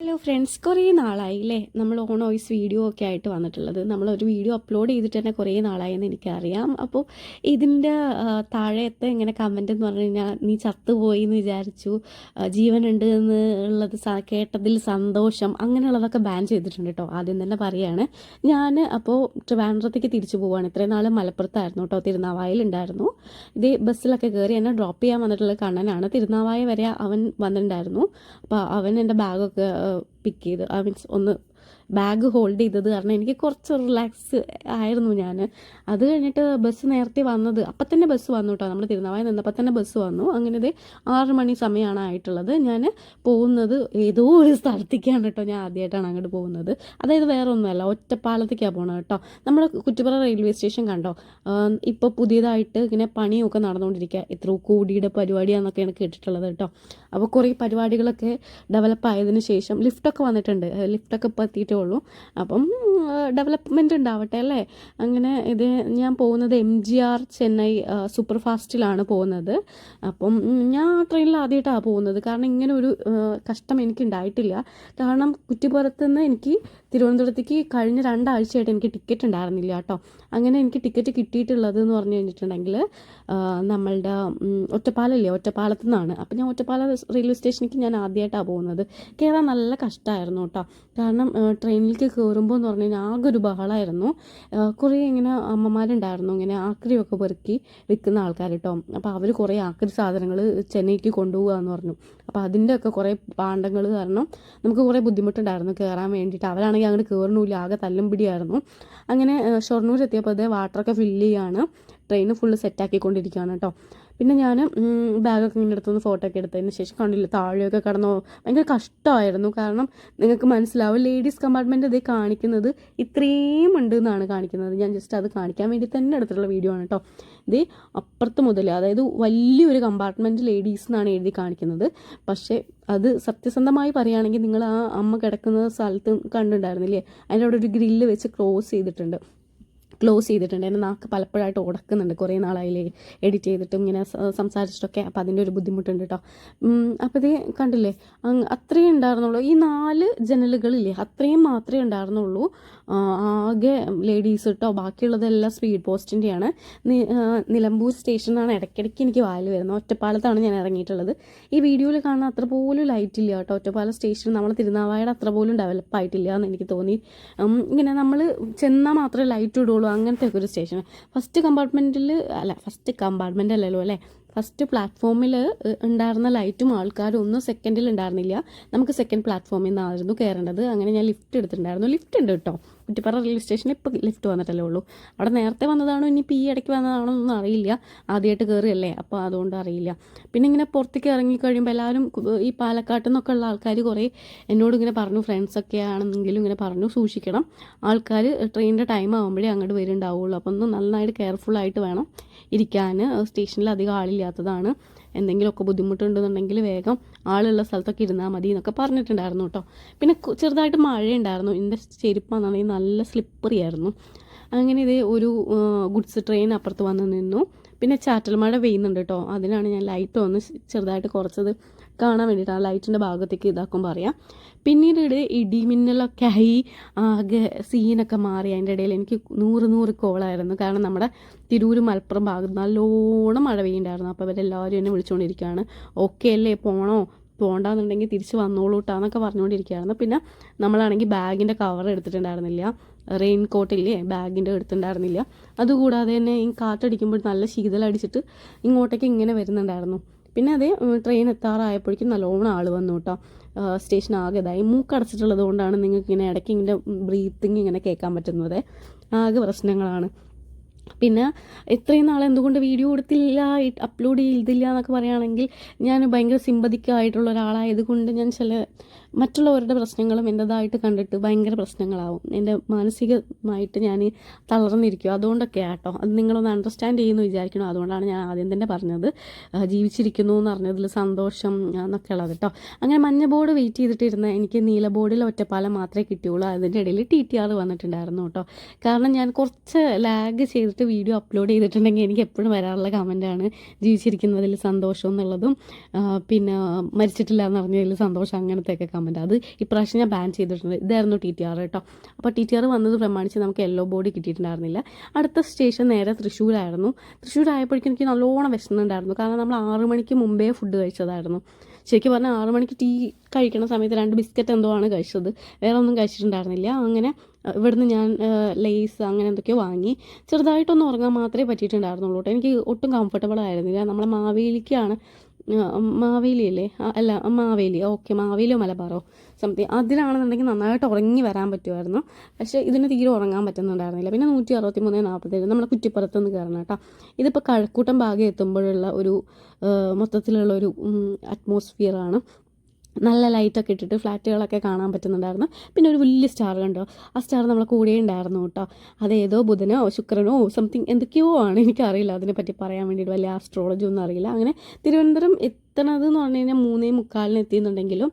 Hello friends കുറേ നാളായി അല്ലേ നമ്മൾ ഓൺ വോയിസ് വീഡിയോ ഒക്കെ ആയിട്ട് വന്നിട്ടുള്ളത്. നമ്മളൊരു വീഡിയോ അപ്ലോഡ് ചെയ്തിട്ട് തന്നെ കുറേ നാളായെന്ന് എനിക്കറിയാം. അപ്പോൾ ഇതിന്റെ താഴെത്തെ ഇങ്ങനെ കമന്റ് എന്ന് പറഞ്ഞു കഴിഞ്ഞാൽ നീ ചത്തുപോയി എന്ന് വിചാരിച്ചു. ജീവനുണ്ട് എന്ന് ഉള്ളത് കേട്ടതിൽ സന്തോഷം. അങ്ങനെയുള്ളതൊക്കെ ബാൻ ചെയ്തിട്ടുണ്ട് കേട്ടോ ആദ്യം തന്നെ പറയാണ്. ഞാൻ അപ്പോൾ ട്രിവാൻഡ്രത്തേക്ക് തിരിച്ചു പോവുകയാണ് ഇത്രയും നാൾ മലപ്പുറത്തായിരുന്നു കേട്ടോ തിരുനാവായിലുണ്ടായിരുന്നു ഇതേ ബസ്സിലൊക്കെ കയറി എന്നെ ഡ്രോപ്പ് ചെയ്യാൻ വന്നിട്ടുള്ള കണ്ണനാണ്. തിരുനാവായ വരെ അവൻ വന്നിട്ടുണ്ടായിരുന്നു. അപ്പോൾ അവൻ എന്റെ ബാഗൊക്കെ പിക്ക് ചെയ്ത്. ഐ മീൻസ് ഒന്ന് ബാഗ് ഹോൾഡ് ചെയ്തത് കാരണം എനിക്ക് കുറച്ച് റിലാക്സ് ആയിരുന്നു ഞാൻ അത് കഴിഞ്ഞിട്ട് ബസ് നേരത്തെ വന്നത്. അപ്പം തന്നെ ബസ് വന്നു കേട്ടോ നമ്മൾ തിരുനാവായ നിന്നപ്പോൾ തന്നെ ബസ് വന്നു. അങ്ങനെ ഇത് ആറ് മണി സമയമാണ് ആയിട്ടുള്ളത്. ഞാൻ പോകുന്നത് ഏതോ ഒരു സ്ഥലത്തേക്കാണ് കേട്ടോ ഞാൻ ആദ്യമായിട്ടാണ് അങ്ങോട്ട് പോകുന്നത്. അതായത് വേറെ ഒന്നുമല്ല ഒറ്റപ്പാലത്തേക്കാണ് പോകണം കേട്ടോ നമ്മുടെ കുറ്റിപ്പുറ റെയിൽവേ സ്റ്റേഷൻ കണ്ടോ? ഇപ്പോൾ പുതിയതായിട്ട് ഇങ്ങനെ പണിയൊക്കെ നടന്നുകൊണ്ടിരിക്കുക എത്ര കോടിയുടെ പരിപാടിയാണെന്നൊക്കെയാണ് കേട്ടിട്ടുള്ളത് കേട്ടോ അപ്പോൾ കുറേ പരിപാടികളൊക്കെ ഡെവലപ്പ് ആയതിനു ശേഷം ലിഫ്റ്റൊക്കെ വന്നിട്ടുണ്ട്. ലിഫ്റ്റൊക്കെ ഇപ്പോൾ ഉള്ളൂ അപ്പം ഡെവലപ്മെന്റ് ഉണ്ടാവട്ടെ അല്ലേ? അങ്ങനെ ഇത് ഞാൻ പോകുന്നത് M G R Chennai super ഫാസ്റ്റിലാണ് പോകുന്നത്. അപ്പം ഞാൻ ട്രെയിനിൽ ആദ്യമായിട്ടാണ് പോകുന്നത്. കാരണം ഇങ്ങനെ ഒരു കഷ്ടം എനിക്ക് ഉണ്ടായിട്ടില്ല കാരണം കുറ്റിപ്പുറത്ത് നിന്ന് എനിക്ക് തിരുവനന്തപുരത്തേക്ക് കഴിഞ്ഞ രണ്ടാഴ്ചയായിട്ട് എനിക്ക് ടിക്കറ്റ് ഉണ്ടായിരുന്നില്ല കേട്ടോ. അങ്ങനെ എനിക്ക് ടിക്കറ്റ് കിട്ടിയിട്ടുള്ളത് എന്ന് പറഞ്ഞു കഴിഞ്ഞിട്ടുണ്ടെങ്കിൽ നമ്മളുടെ ഒറ്റപ്പാലല്ലേ? ഒറ്റപ്പാലത്ത് നിന്നാണ്. അപ്പം ഞാൻ ഒറ്റപ്പാല റെയിൽവേ സ്റ്റേഷനിലേക്ക് ഞാൻ ആദ്യമായിട്ടാണ് പോകുന്നത്. കയറാൻ നല്ല കഷ്ടമായിരുന്നു കേട്ടോ. കാരണം ട്രെയിനിലേക്ക് കയറുമ്പോൾ എന്ന് പറഞ്ഞു കഴിഞ്ഞാൽ ആകെ ഒരു ബഹളമായിരുന്നു കുറേ ഇങ്ങനെ അമ്മമാരുണ്ടായിരുന്നു. ഇങ്ങനെ ആക്രിയൊക്കെ പെറുക്കി വിൽക്കുന്ന ആൾക്കാർ കേട്ടോ അപ്പോൾ അവർ കുറേ ആക്രി സാധനങ്ങൾ ചെന്നൈക്ക് കൊണ്ടുപോകുക എന്ന് പറഞ്ഞു. അപ്പോൾ അതിന്റെ ഒക്കെ കുറേ പാണ്ഡങ്ങൾ കാരണം നമുക്ക് കുറേ ബുദ്ധിമുട്ടുണ്ടായിരുന്നു കയറാൻ വേണ്ടിയിട്ട്. അവരാണെങ്കിൽ അങ്ങോട്ട് കയറണില്ല ആകെ തല്ലും പിടിയായിരുന്നു. അങ്ങനെ ഷൊർണൂർ എത്തിയപ്പോൾ അതേ വാട്ടറൊക്കെ ഫില്ല് ചെയ്യാണ്. ട്രെയിൻ ഫുള്ള് സെറ്റാക്കിക്കൊണ്ടിരിക്കുകയാണ് കേട്ടോ. പിന്നെ ഞാൻ ബാഗൊക്കെ ഇങ്ങനെ അടുത്തുനിന്ന് ഫോട്ടോ ഒക്കെ എടുത്തതിന് ശേഷം കണ്ടില്ല താഴെയൊക്കെ കടന്നോ ഭയങ്കര കഷ്ടമായിരുന്നു. കാരണം നിങ്ങൾക്ക് മനസ്സിലാവും ലേഡീസ് കമ്പാർട്ട്മെന്റ് അതേ കാണിക്കുന്നത് ഇത്രയും ഉണ്ട് എന്നാണ് കാണിക്കുന്നത്. ഞാൻ ജസ്റ്റ് അത് കാണിക്കാൻ വേണ്ടി തന്നെ എടുത്തിട്ടുള്ള വീഡിയോ ആണ് കേട്ടോ. ഇത് അപ്പുറത്ത് മുതൽ അതായത് വലിയൊരു കമ്പാർട്ട്മെന്റ് ലേഡീസ് എന്നാണ് എഴുതി കാണിക്കുന്നത്. പക്ഷേ അത് സത്യസന്ധമായി പറയുകയാണെങ്കിൽ നിങ്ങൾ ആ അമ്മ കിടക്കുന്ന സ്ഥലത്ത് കണ്ടിട്ടുണ്ടായിരുന്നില്ലേ? അതിന്റെ അവിടെ ഒരു ഗ്രില്ല് വെച്ച് ക്ലോസ് ചെയ്തിട്ടുണ്ട്. ക്ലോസ് ചെയ്തിട്ടുണ്ട്. എന്റെ നാക്ക് പലപ്പോഴായിട്ട് ഉടക്കുന്നുണ്ട്. കുറേ നാളായില്ലേ എഡിറ്റ് ചെയ്തിട്ടും ഇങ്ങനെ സംസാരിച്ചിട്ടൊക്കെ. അപ്പോൾ അതിന്റെ ഒരു ബുദ്ധിമുട്ടുണ്ട് കേട്ടോ അപ്പോൾ ഇത് കണ്ടില്ലേ? അത്രയും ഉണ്ടായിരുന്നുള്ളൂ. ഈ നാല് ജനലുകളില്ലേ അത്രയും മാത്രമേ ഉണ്ടായിരുന്നുള്ളൂ. ആകെ ലേഡീസ് കേട്ടോ ബാക്കിയുള്ളതെല്ലാം സ്പീഡ് പോസ്റ്റിന്റെയാണ്. നിലമ്പൂർ സ്റ്റേഷനാണ് ഇടയ്ക്കിടയ്ക്ക് എനിക്ക് വാൽ വരുന്നത്. ഒറ്റപ്പാലത്താണ് ഞാൻ ഇറങ്ങിയിട്ടുള്ളത്. ഈ വീഡിയോയിൽ കാണുന്ന അത്ര പോലും ലൈറ്റ് ഇല്ല കേട്ടോ ഒറ്റപ്പാലം സ്റ്റേഷൻ നമ്മൾ തിരുനാവായുടെ അത്ര പോലും ഡെവലപ്പ് ആയിട്ടില്ല എന്ന് എനിക്ക് തോന്നി. ഇങ്ങനെ നമ്മൾ ചെന്നാൽ മാത്രമേ ലൈറ്റ് ഇടുള്ളൂ. അങ്ങനത്തെ ഒക്കെ ഒരു സ്റ്റേഷൻ ഫസ്റ്റ് കമ്പാർട്ട്മെന്റിൽ അല്ല ഫസ്റ്റ് കമ്പാർട്ട്മെന്റ് അല്ലല്ലോ അല്ലേ? ഫസ്റ്റ് പ്ലാറ്റ്ഫോമിൽ ഉണ്ടായിരുന്ന ലൈറ്റും ആൾക്കാരും ഒന്നും സെക്കൻഡിൽ ഉണ്ടായിരുന്നില്ല. നമുക്ക് സെക്കൻഡ് പ്ലാറ്റ്ഫോമിൽ നിന്നായിരുന്നു കയറേണ്ടത് അങ്ങനെ ഞാൻ ലിഫ്റ്റ് എടുത്തിട്ടുണ്ടായിരുന്നു. ലിഫ്റ്റ് ഉണ്ട് കേട്ടോ. കുറ്റിപ്പാറ റെയിൽവേ സ്റ്റേഷനിൽ ഇപ്പോൾ ലിഫ്റ്റ് വന്നിട്ടല്ലേ ഉള്ളൂ. അവിടെ നേരത്തെ വന്നതാണോ ഇനിയിപ്പോൾ ഈ ഇടയ്ക്ക് വന്നതാണോ എന്നൊന്നും അറിയില്ല. ആദ്യമായിട്ട് കയറിയല്ലേ അപ്പോൾ അതുകൊണ്ട് അറിയില്ല. പിന്നെ ഇങ്ങനെ പുറത്തേക്ക് ഇറങ്ങി കഴിയുമ്പോൾ എല്ലാവരും ഈ പാലക്കാട്ടിൽ നിന്നൊക്കെ ഉള്ള ആൾക്കാർ കുറേ എന്നോട് ഇങ്ങനെ പറഞ്ഞു ഫ്രണ്ട്സൊക്കെ ആണെന്നെങ്കിലും ഇങ്ങനെ പറഞ്ഞു സൂക്ഷിക്കണം. ആൾക്കാർ ട്രെയിനിന്റെ ടൈം ആകുമ്പോഴേ അങ്ങോട്ട് വരുന്നുണ്ടാവുള്ളൂ അപ്പോൾ ഒന്ന് നന്നായിട്ട് കെയർഫുള്ളായിട്ട് വേണം ഇരിക്കാൻ സ്റ്റേഷനിൽ അധികം ആളില്ലാത്തതാണ്. എന്തെങ്കിലുമൊക്കെ ബുദ്ധിമുട്ടുണ്ടെന്നുണ്ടെങ്കിൽ വേഗം ആളുള്ള സ്ഥലത്തൊക്കെ ഇരുന്നാൽ മതി എന്നൊക്കെ പറഞ്ഞിട്ടുണ്ടായിരുന്നു കേട്ടോ. പിന്നെ ചെറുതായിട്ട് മഴയുണ്ടായിരുന്നു. എന്റെ ചെരുപ്പാണെന്നുണ്ടെങ്കിൽ നല്ല സ്ലിപ്പറി ആയിരുന്നു. അങ്ങനെ ഇത് ഒരു ഗുഡ്സ് ട്രെയിൻ അപ്പുറത്ത് വന്ന് നിന്നു. പിന്നെ ചാറ്റൽ മഴ പെയ്യുന്നുണ്ട് കേട്ടോ അതിനാണ് ഞാൻ ലൈറ്റ് ഒന്ന് ചെറുതായിട്ട് കുറച്ചത് കാണാൻ വേണ്ടിയിട്ട് ആ ലൈറ്റിന്റെ ഭാഗത്തേക്ക് ഇതാക്കുമ്പോൾ അറിയാം പിന്നീട് ഇടിമിന്നലൊക്കെ ആയി ആകെ സീനൊക്കെ മാറി. അതിന്റെ ഇടയിൽ എനിക്ക് നൂറ് നൂറ് കോളായിരുന്നു കാരണം നമ്മുടെ തിരൂർ മലപ്പുറം ഭാഗത്ത് നല്ലോണം മഴ പെയ്യുണ്ടായിരുന്നു അപ്പോൾ ഇവരെല്ലാവരും എന്നെ വിളിച്ചുകൊണ്ടിരിക്കുകയാണ് ഓക്കെ അല്ലേ പോണോ? പോകണ്ടെന്നുണ്ടെങ്കിൽ തിരിച്ച് വന്നോളൂട്ടാന്നൊക്കെ പറഞ്ഞുകൊണ്ടിരിക്കുകയായിരുന്നു പിന്നെ നമ്മളാണെങ്കിൽ ബാഗിന്റെ കവർ എടുത്തിട്ടുണ്ടായിരുന്നില്ല. റെയിൻ കോട്ടില്ലേ ബാഗിന്റെ എടുത്തുണ്ടായിരുന്നില്ല അതുകൂടാതെ തന്നെ ഈ കാറ്റടിക്കുമ്പോൾ നല്ല ശീതലടിച്ചിട്ട് ഇങ്ങോട്ടേക്ക് ഇങ്ങനെ വരുന്നുണ്ടായിരുന്നു. പിന്നെ അതേ ട്രെയിൻ എത്താറായപ്പോഴേക്കും നല്ലോണം ആൾ വന്നു കേട്ടോ. സ്റ്റേഷൻ ആകെ ഇതായി മൂക്കടച്ചിട്ടുള്ളത് കൊണ്ടാണ് നിങ്ങൾക്ക് ഇങ്ങനെ ഇടയ്ക്ക് ഇങ്ങനെ ബ്രീത്തിങ് ഇങ്ങനെ കേൾക്കാൻ പറ്റുന്നത്. ആകെ പ്രശ്നങ്ങളാണ്. പിന്നെ ഇത്രയും നാൾ എന്തുകൊണ്ട് വീഡിയോ കൊടുത്തില്ല അപ്ലോഡ് ചെയ്തില്ല എന്നൊക്കെ പറയുകയാണെങ്കിൽ ഞാൻ ഭയങ്കര സിമ്പതിക്കായിട്ടുള്ള ഒരാളായത് കൊണ്ട് ഞാൻ ചില മറ്റുള്ളവരുടെ പ്രശ്നങ്ങളും എന്റെതായിട്ട് കണ്ടിട്ട് ഭയങ്കര പ്രശ്നങ്ങളാവും. എന്റെ മാനസികമായിട്ട് ഞാൻ തളർന്നിരിക്കും. അതുകൊണ്ടൊക്കെ ആട്ടോ അത് നിങ്ങളൊന്ന് അണ്ടർസ്റ്റാൻഡ് ചെയ്യുന്നു വിചാരിക്കണം അതുകൊണ്ടാണ് ഞാൻ ആദ്യം തന്നെ പറഞ്ഞത്. ജീവിച്ചിരിക്കുന്നു എന്ന് പറഞ്ഞതിൽ സന്തോഷം എന്നൊക്കെ ഉള്ളത് കേട്ടോ അങ്ങനെ മഞ്ഞ ബോർഡ് വെയിറ്റ് ചെയ്തിട്ടിരുന്ന എനിക്ക് നീല ബോർഡിൽ ഒറ്റപ്പാലം മാത്രമേ കിട്ടിയുള്ളൂ. അതിന്റെ ഇടയിൽ ടി ടി ആർ വന്നിട്ടുണ്ടായിരുന്നു കേട്ടോ കാരണം ഞാൻ കുറച്ച് ലാഗ് ചെയ്തിട്ട് വീഡിയോ അപ്ലോഡ് ചെയ്തിട്ടുണ്ടെങ്കിൽ എനിക്ക് എപ്പോഴും വരാറുള്ള കമന്റാണ് ജീവിച്ചിരിക്കുന്നതിൽ സന്തോഷം എന്നുള്ളതും പിന്നെ മരിച്ചിട്ടില്ല എന്ന് പറഞ്ഞതിൽ സന്തോഷം അങ്ങനത്തെയൊക്കെ കമന്റ് കമന്റ് അത് ഇപ്രാവശ്യം ഞാൻ ബാൻ ചെയ്തിട്ടുണ്ട്. ഇതായിരുന്നു ടി ടി ആർ കേട്ടോ അപ്പോൾ ടി ടി ആർ വന്നത് പ്രമാണിച്ച് നമുക്ക് യെല്ലോ ബോഡി കിട്ടിയിട്ടുണ്ടായിരുന്നില്ല. അടുത്ത സ്റ്റേഷൻ നേരെ തൃശ്ശൂരായിരുന്നു. തൃശ്ശൂരായപ്പോഴേക്കും എനിക്ക് നല്ലോണം വിശന്നുണ്ടായിരുന്നു കാരണം നമ്മൾ ആറ് മണിക്ക് മുമ്പേ ഫുഡ് കഴിച്ചതായിരുന്നു. ശരിക്കും പറഞ്ഞാൽ ആറ് മണിക്ക് ടീ കഴിക്കുന്ന സമയത്ത് രണ്ട് ബിസ്ക്കറ്റ് എന്തോ ആണ് കഴിച്ചത്. വേറെ ഒന്നും കഴിച്ചിട്ടുണ്ടായിരുന്നില്ല. അങ്ങനെ ഇവിടുന്ന് ഞാൻ ലേസ് അങ്ങനെ എന്തൊക്കെയോ വാങ്ങി. ചെറുതായിട്ടൊന്ന് ഉറങ്ങാൻ മാത്രമേ പറ്റിയിട്ടുണ്ടായിരുന്നുള്ളൂ കേട്ടോ എനിക്ക് ഒട്ടും കംഫർട്ടബിൾ ആയിരുന്നില്ല. നമ്മളെ മാവേലിക്കാണ് ആ, മാവേലി അല്ലേ മാവേലി. ഓക്കെ മാവേലിയോ മലബാറോ. സംതിങ് അതിലാണെന്നുണ്ടെങ്കിൽ നന്നായിട്ട് ഉറങ്ങി വരാൻ പറ്റുമായിരുന്നു. പക്ഷേ ഇതിന് തീരെ ഉറങ്ങാൻ പറ്റുന്നുണ്ടായിരുന്നില്ല. പിന്നെ നൂറ്റി അറുപത്തി മൂന്ന് നാൽപ്പത്തേഴ് നമ്മളെ കുറ്റിപ്പുറത്ത് നിന്ന് കയറണം കേട്ടോ. ഇതിപ്പോൾ കഴക്കൂട്ടം ഭാഗം എത്തുമ്പോഴുള്ള ഒരു മൊത്തത്തിലുള്ള ഒരു അറ്റ്മോസ്ഫിയറാണ് നല്ല ലൈറ്റൊക്കെ ഇട്ടിട്ട് ഫ്ലാറ്റുകളൊക്കെ കാണാൻ പറ്റുന്നുണ്ടായിരുന്നു. പിന്നെ ഒരു വലിയ സ്റ്റാർ കണ്ടോ? ആ സ്റ്റാർ നമ്മളെ കൂടെ ഉണ്ടായിരുന്നു കേട്ടോ. അതേതോ ബുധനോ ശുക്രനോ സംതിങ് എന്തൊക്കെയോ ആണ്. എനിക്കറിയില്ല അതിനെപ്പറ്റി പറയാൻ വേണ്ടിയിട്ട് വലിയ ആസ്ട്രോളജി ഒന്നും അറിയില്ല. അങ്ങനെ തിരുവനന്തപുരം എത്തണത് എന്ന് പറഞ്ഞു കഴിഞ്ഞാൽ മൂന്നേ മുക്കാലിന് എത്തിയെന്നുണ്ടെങ്കിലും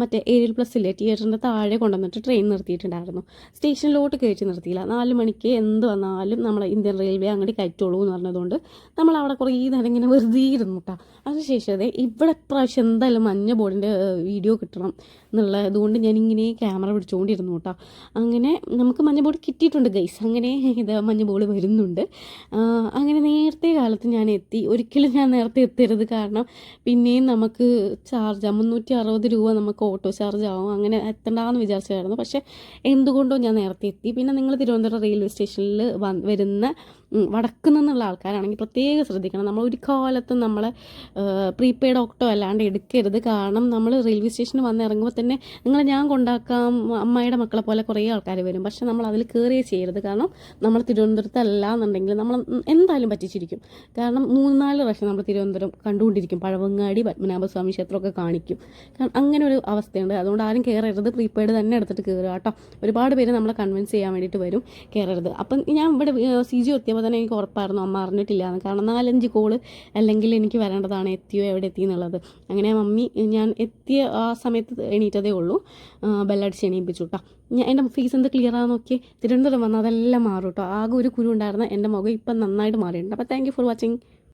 മറ്റേ ഏഴിൽ പ്ലസ് ഇല്ലേ തിയേറ്ററിന്റെ താഴെ കൊണ്ടുവന്നിട്ട് ട്രെയിൻ നിർത്തിയിട്ടുണ്ടായിരുന്നു. സ്റ്റേഷനിലോട്ട് കയറ്റി നിർത്തിയില്ല. നാല് മണിക്ക് എന്ത് വന്നാലും നമ്മളെ ഇന്ത്യൻ റെയിൽവേ അങ്ങോട്ട് കയറ്റുള്ളൂ എന്ന് പറഞ്ഞതുകൊണ്ട് നമ്മൾ അവിടെ കുറേ നേരം ഇങ്ങനെ വെറുതെ ഇരുന്നു കേട്ടോ അതിനുശേഷം അതെ ഇവിടെ പ്രാവശ്യം എന്തായാലും മഞ്ഞ ബോർഡിന്റെ വീഡിയോ കിട്ടണം എന്നുള്ള അതുകൊണ്ട് ഞാൻ ഇങ്ങനെ ക്യാമറ പിടിച്ചുകൊണ്ടിരുന്നു കേട്ടോ അങ്ങനെ നമുക്ക് മഞ്ഞ ബോർഡ് കിട്ടിയിട്ടുണ്ട് ഗൈസ്. അങ്ങനെ ഇത് മഞ്ഞ ബോർഡ് വരുന്നുണ്ട്. അങ്ങനെ നേരത്തെ കാലത്ത് ഞാൻ എത്തി. ഒരിക്കലും ഞാൻ നേരത്തെ എത്തരുത് കാരണം പിന്നെയും നമുക്ക് ചാർജ് മുന്നൂറ്റി അറുപത് രൂപ നമുക്ക് ഓട്ടോ ചാർജ് ആവും. അങ്ങനെ എത്തണ്ടെന്ന് വിചാരിച്ചായിരുന്നു പക്ഷേ എന്തുകൊണ്ടോ ഞാൻ നേരത്തെ എത്തി. പിന്നെ നിങ്ങൾ തിരുവനന്തപുരം റെയിൽവേ സ്റ്റേഷനിൽ വരുന്ന വടക്കു നിന്നുള്ള ആൾക്കാരാണെങ്കിൽ പ്രത്യേകം ശ്രദ്ധിക്കണം. നമ്മൾ ഒരു കാലത്തും നമ്മളെ പ്രീപെയ്ഡ് ഓട്ടോ അല്ലാണ്ട് എടുക്കരുത്. കാരണം നമ്മൾ റെയിൽവേ സ്റ്റേഷനിൽ വന്ന് ഇറങ്ങുമ്പോൾ തന്നെ നിങ്ങളെ ഞാൻ കൊണ്ടാക്കാം അമ്മയുടെ മക്കളെ പോലെ കുറേ ആൾക്കാർ വരും. പക്ഷെ നമ്മൾ അതിൽ കയറിയേ ചെയ്യരുത്. കാരണം നമ്മൾ തിരുവനന്തപുരത്തല്ല എന്നുണ്ടെങ്കിൽ നമ്മൾ എന്തായാലും പറ്റിച്ചിരിക്കും. കാരണം മൂന്ന് നാല് പ്രാവശ്യം നമ്മൾ തിരുവനന്തപുരം കണ്ടുകൊണ്ടിരിക്കും പഴവങ്ങാടി പത്മനാഭസ്വാമി ക്ഷേത്രമൊക്കെ കാണിക്കും. കാരണം അങ്ങനെ ഒരു അവസ്ഥയുണ്ട്. അതുകൊണ്ട് ആരും കയറരുത് പ്രീപെയ്ഡ് തന്നെ എടുത്തിട്ട് കയറുക കേട്ടോ. ഒരുപാട് പേര് നമ്മളെ കൺവിൻസ് ചെയ്യാൻ വേണ്ടിയിട്ട് വരും. കയറരുത് അപ്പം ഞാൻ ഇവിടെ സി ജി എത്തിയപ്പോൾ തന്നെ എനിക്ക് ഉറപ്പായിരുന്നു. അമ്മ അറിഞ്ഞിട്ടില്ല എന്ന് കാരണം നാലഞ്ച് കോൾ അല്ലെങ്കിൽ എനിക്ക് വരേണ്ടതാണ്. എത്തിയോ എവിടെ എത്തി എന്നുള്ളത്. അങ്ങനെ മമ്മി ഞാൻ എത്തിയ ആ സമയത്ത് എണീറ്റതേ ഉള്ളൂ. ബെല്ലടിച്ച് എണീപ്പിച്ചു കേട്ടോ. ഞാൻ എന്റെ ഫേസ് എന്ത് ക്ലിയർ ആണെന്ന് നോക്കി തിരുവനന്തപുരം വന്നാൽ അതെല്ലാം മാറും കേട്ടോ. ആകെ ഒരു കുരു ഉണ്ടായിരുന്ന എന്റെ മുഖം ഇപ്പം നന്നായിട്ട് മാറിയിട്ടുണ്ട്. അപ്പോൾ താങ്ക് യു ഫോർ വാച്ചിങ്